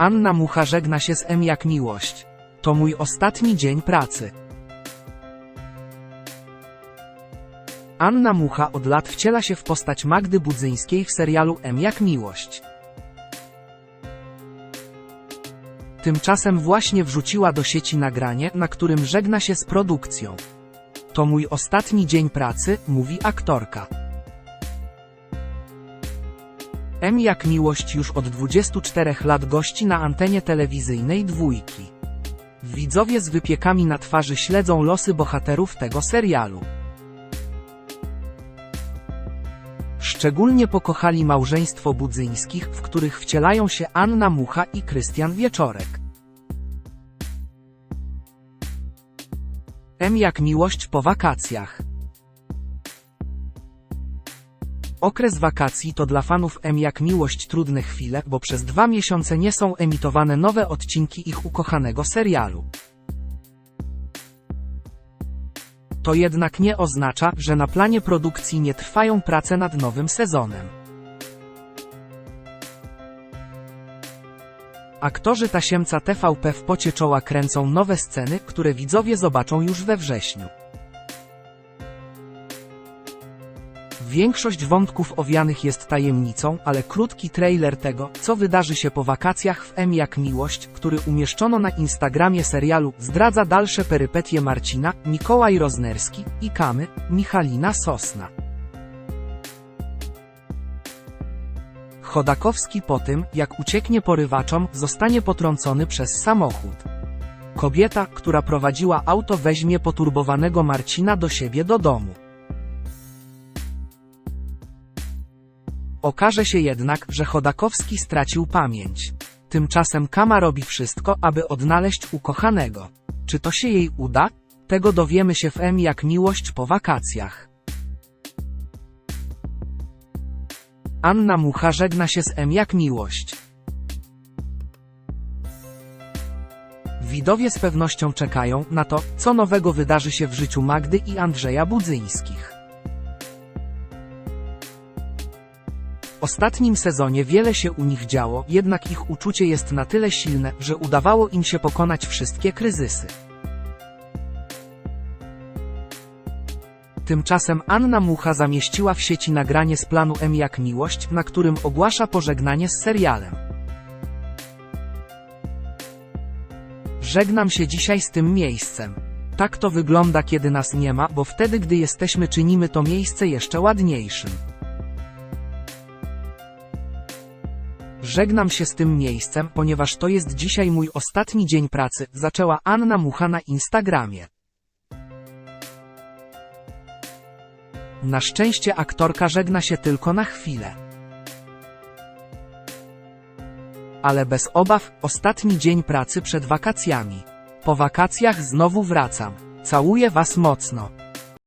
Anna Mucha żegna się z M jak miłość. To mój ostatni dzień pracy. Anna Mucha od lat wciela się w postać Magdy Budzyńskiej w serialu M jak miłość. Tymczasem właśnie wrzuciła do sieci nagranie, na którym żegna się z produkcją. To mój ostatni dzień pracy, mówi aktorka. M jak miłość już od 24 lat gości na antenie telewizyjnej dwójki. Widzowie z wypiekami na twarzy śledzą losy bohaterów tego serialu. Szczególnie pokochali małżeństwo Budzyńskich, w których wcielają się Anna Mucha i Krystian Wieczorek. M jak miłość po wakacjach. Okres wakacji to dla fanów M jak miłość trudne chwile, bo przez dwa miesiące nie są emitowane nowe odcinki ich ukochanego serialu. To jednak nie oznacza, że na planie produkcji nie trwają prace nad nowym sezonem. Aktorzy tasiemca TVP w pocie czoła kręcą nowe sceny, które widzowie zobaczą już we wrześniu. Większość wątków owianych jest tajemnicą, ale krótki trailer tego, co wydarzy się po wakacjach w M jak Miłość, który umieszczono na Instagramie serialu, zdradza dalsze perypetie Marcina, Mikołaj Roznerski i Kamy, Michalina Sosna. Chodakowski po tym, jak ucieknie porywaczom, zostanie potrącony przez samochód. Kobieta, która prowadziła auto weźmie poturbowanego Marcina do siebie do domu. Okaże się jednak, że Chodakowski stracił pamięć. Tymczasem Kama robi wszystko, aby odnaleźć ukochanego. Czy to się jej uda? Tego dowiemy się w M jak miłość po wakacjach. Anna Mucha żegna się z M jak miłość. Widowie z pewnością czekają na to, co nowego wydarzy się w życiu Magdy i Andrzeja Budzyńskich. Ostatnim sezonie wiele się u nich działo, jednak ich uczucie jest na tyle silne, że udawało im się pokonać wszystkie kryzysy. Tymczasem Anna Mucha zamieściła w sieci nagranie z planu M jak miłość, na którym ogłasza pożegnanie z serialem. Żegnam się dzisiaj z tym miejscem. Tak to wygląda kiedy nas nie ma, bo wtedy gdy jesteśmy czynimy to miejsce jeszcze ładniejszym. Żegnam się z tym miejscem, ponieważ to jest dzisiaj mój ostatni dzień pracy, zaczęła Anna Mucha na Instagramie. Na szczęście aktorka żegna się tylko na chwilę. Ale bez obaw, ostatni dzień pracy przed wakacjami. Po wakacjach znowu wracam. Całuję Was mocno.